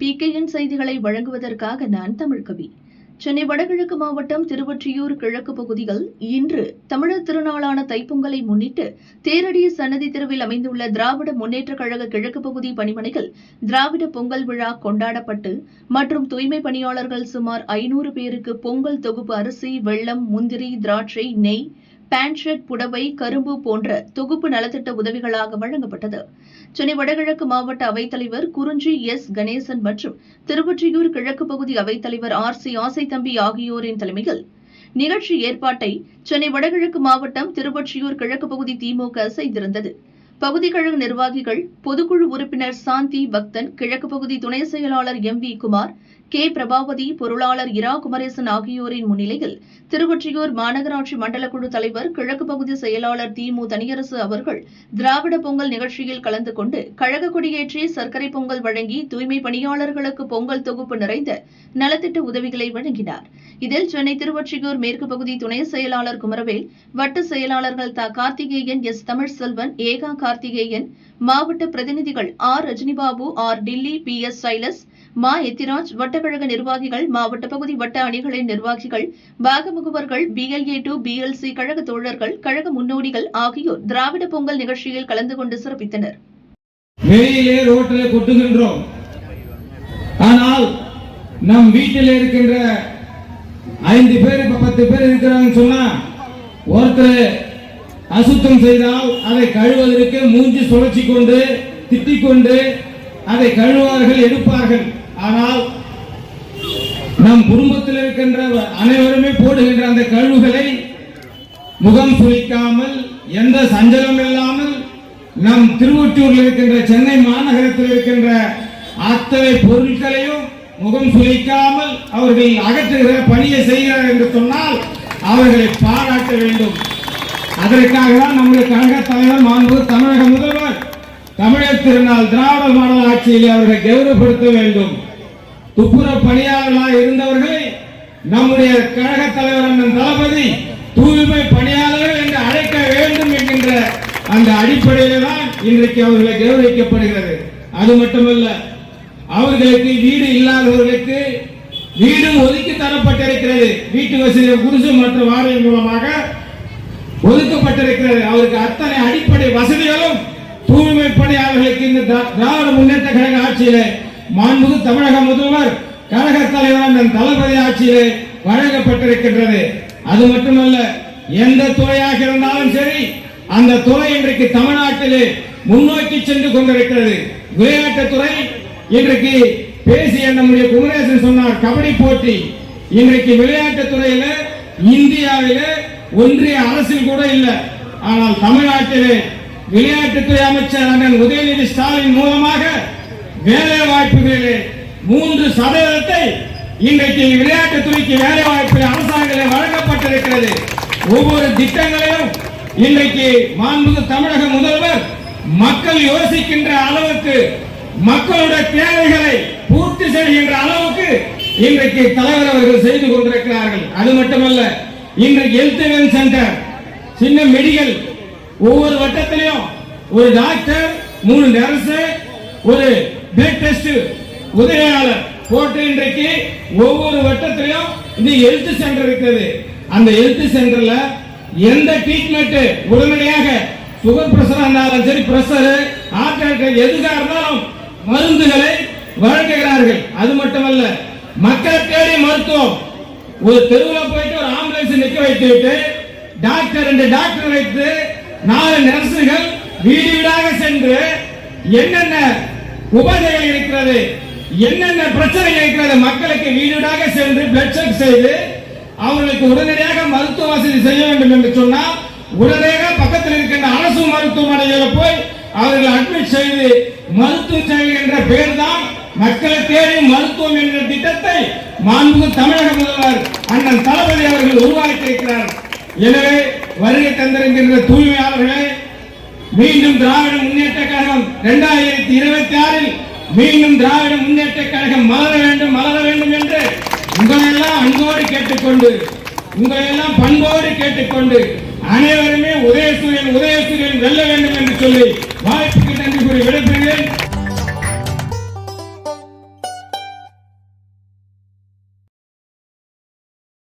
PKN செய்திகளை வழங்குவதற்காக நான் தமிழ்கவி சென்னை வடகிழக்கு மாவட்டம் திருவொற்றியூர் கிழக்கு பகுதியில் இன்று தமிழர் திருநாளான தைப்பொங்கலை முன்னிட்டு தேரடி சன்னதி தெருவில் அமைந்துள்ள திராவிட முன்னேற்றக் கழக கிழக்கு பகுதி பணிமனையில் திராவிட பொங்கல் விழா கொண்டாடப்பட்டு மற்றும் தூய்மை பணியாளர்கள் சுமார் ஐநூறு பேருக்கு பொங்கல் தொகுப்பு அரிசி வெள்ளம் முந்திரி திராட்சை நெய் பேண்ட் ஷர்ட் புடவை கரும்பு போன்ற தொகுப்பு நலத்திட்ட உதவிகளாக வழங்கப்பட்டது. சென்னை வடகிழக்கு மாவட்ட அவைத்தலைவர் குறிஞ்சி எஸ். கணேசன் மற்றும் திருவொற்றியூர் கிழக்கு பகுதி அவைத்தலைவர் ஆர். சி. ஆசைத்தம்பி ஆகியோரின் தலைமையில் நிகழ்ச்சி ஏற்பாட்டை சென்னை வடகிழக்கு மாவட்டம் திருவொற்றியூர் கிழக்கு பகுதி திமுக செய்திருந்தது. பகுதி கழக நிர்வாகிகள் பொதுக்குழு உறுப்பினர் சாந்தி பக்தன் கிழக்கு பகுதி துணை செயலாளர் M V Kumar K. Prabhavathi பொருளாளர் இரா குமரேசன் ஆகியோரின் முன்னிலையில் திருவொற்றியூர் மாநகராட்சி மண்டல குழு தலைவர் கிழக்கு பகுதி செயலாளர் திமு தனியரசு அவர்கள் திராவிட பொங்கல் நிகழ்ச்சியில் கலந்து கொண்டு கழக கொடியேற்றி சர்க்கரை பொங்கல் வழங்கி தூய்மை பணியாளர்களுக்கு பொங்கல் தொகுப்பு நிறைந்த நலத்திட்ட உதவிகளை வழங்கினார். இதில் சென்னை திருவொற்றியூர் மேற்கு பகுதி துணை செயலாளர் குமரவேல் வட்ட செயலாளர்கள் த. கார்த்திகேயன் எஸ். தமிழ்செல்வன் ஏகா கார்த்திகேயன் மாவட்ட பிரதிநிதிகள் R. Rajinibabu R. Dilli P. S. Silas மா. எத்திராஜ் வட்டக்கழக நிர்வாகிகள் மாவட்ட பகுதி வட்ட அணிகளின் நிர்வாகிகள் பாகமுகவர்கள் பிஎல்ஏ டு பிஎல்சி கழக தோழர்கள் கழக முன்னோடிகள் ஆகியோர் திராவிட பொங்கல் நிகழ்ச்சியில் கலந்து கொண்டு சிறப்பித்தனர். வெளியிலே ரோட்டில் கொட்டுகின்றோம். ஆனால் நம் வீட்டில் இருக்கின்ற ஐந்து பேர் பத்து பேர் இருக்கிறாங்கன்னு சொன்னா ஒருத்தர் அசுத்தம் செய்தால் அதை கழுவதற்கு மூஞ்சி சுழற்சி கொண்டு திட்டிக் கொண்டு அதை கழுவார்கள் எடுப்பார்கள். ஆனால் நம் குடும்பத்தில் இருக்கின்ற அனைவருமே போடுகின்ற அந்த கழுவுகளை முகம் சுழிக்காமல் எந்த சஞ்சலம் இல்லாமல் நம் திருவொற்றியூரில் இருக்கின்ற சென்னை மாநகரத்தில் இருக்கின்ற அத்தனை பொருட்களையும் முகம் சுழிக்காமல் அவர்கள் அகற்றுகிற பணியை செய்கிறார் என்று சொன்னால் அவர்களை பாராட்ட வேண்டும். அதற்காக தான் நம்முடைய கழக தலைவர் மாண்பு தமிழக முதல்வர் தமிழர் திருநாள் திராவிட மாடல் ஆட்சியிலே அவர்களை கௌரவப்படுத்த வேண்டும். துப்புர பணியாளர்களாக இருந்தவர்களை நம்முடைய கழக தலைவர் அண்ணன் தளபதி தூய்மை பணியாளர்கள் என்று அழைக்க வேண்டும் என்கின்ற அந்த அடிப்படையில தான் இன்றைக்கு அவர்களை கௌரவிக்கப்படுகிறது. அது மட்டுமல்ல அவர்களுக்கு வீடு இல்லாதவர்களுக்கு வீடும் ஒதுக்கி தரப்பட்டிருக்கிறது. வீட்டு வசதி குடிசை மற்றும் வாடகை மூலமாக ஒதுக்கப்பட்டிருக்கிறது. அவருக்கு அத்தனை அடிப்படை வசதிகளும் தூய்மை பணியாளர்களுக்கு இந்த திராவிட முன்னேற்ற கழக ஆட்சியிலே. மாண்புகு தமிழக முதல்வர் கழக தலைவர் தளபதி ஆட்சியிலே வழங்கப்பட்டிருக்கின்றது. அது மட்டுமல்ல எந்த துறையாக இருந்தாலும் சரி அந்த துறை இன்றைக்கு தமிழ்நாட்டிலே முன்னோக்கி சென்று கொண்டிருக்கிறது. விளையாட்டுத்துறை இன்றைக்கு பேசிய நம்முடைய குமரேசன் சொன்னார் கபடி போட்டி. இன்றைக்கு விளையாட்டு துறையில இந்தியாவிலே ஒன்றிய அரசில் கூட இல்லை. ஆனால் தமிழ்நாட்டிலே விளையாட்டுத்துறை அமைச்சர் அண்ணன் உதயநிதி ஸ்டாலின் மூலமாக வேலை வாய்ப்புகளிலே மூன்று சதவீதத்தை இன்றைக்கு விளையாட்டுத்துறைக்கு வேலை வாய்ப்பு அரசாங்கத்தில் வழங்கப்பட்டிருக்கிறது. ஒவ்வொரு திட்டங்களையும் இன்றைக்கு மாண்புகு தமிழக முதல்வர் மக்கள் யோசிக்கின்ற அளவுக்கு மக்களுடைய தேவைகளை பூர்த்தி செய்கின்ற அளவுக்கு இன்றைக்கு தலைவர் அவர்கள் செய்து கொண்டிருக்கிறார்கள். அது மட்டுமல்ல இன்றைக்கு ஹெல்த் சென்டர். சின்ன மெடிக்கல் ஒவ்வொரு வட்டத்திலையும் ஒரு டாக்டர் மூணு நர்ஸ் ஒரு பிளட் டெஸ்ட் உதவியாளர். போட்டு இன்றைக்கு ஒவ்வொரு வட்டத்திலையும் இந்த ஹெல்த் சென்டர் இருக்கிறது அந்த ஹெல்த் சென்டர்ல எந்த ட்ரீட்மெண்ட் உடனடியாக சுகர் பிரஷர் இருந்தாலும் சரி பிரஷர் ஹார்ட் அட்டாக் எதுக்காக இருந்தாலும் மருந்துகளை வழங்குகிறார்கள். அது மட்டுமல்ல மக்கள் தேடி மருத்துவம். ஒரு தெருவில் போயிட்டு நிக்க வைத்து விட்டு டாக்டர் ரெண்டு டாக்டர் வைத்து நாலு நர்சுகள் வீடு வீடாக சென்று என்னென்ன உபாதைகள் இருக்கிறது என்னென்ன பிரச்சனைகள் இருக்கிறது மக்களுக்கு வீடு வீடாக சென்று பிளட் செக் செய்து அவர்களுக்கு உடனடியாக மருத்துவ வசதி செய்ய வேண்டும் என்று சொன்னால் உடனடியாக பக்கத்தில் இருக்கின்ற அரசு மருத்துவமனையில் போய் அவர்கள் அட்மிட் செய்து மருத்துவ செய்கின்ற என்ற தான் மக்களை தேடி மருத்துவம் என்ற திட்டத்தை மாண்பு தமிழக முதல்வர் அண்ணன் தளபதி அவர்கள் உருவாக்கியிருக்கிறார். எனவே வருகை தந்திருக்கின்ற தூய்மையாளர்களே மீண்டும் திராவிட முன்னேற்ற கழகம் இரண்டாயிரத்தி இருபத்தி ஆறில் மீண்டும் திராவிட முன்னேற்ற கழகம் மலர வேண்டும் மலர வேண்டும் என்று உங்களெல்லாம் அன்போடு கேட்டுக்கொண்டு உங்களெல்லாம் பண்போடு கேட்டுக்கொண்டு அனைவருமே உதயசூரியன் உதயசூரியன் வெல்ல வேண்டும் என்று சொல்லி வாய்ப்பு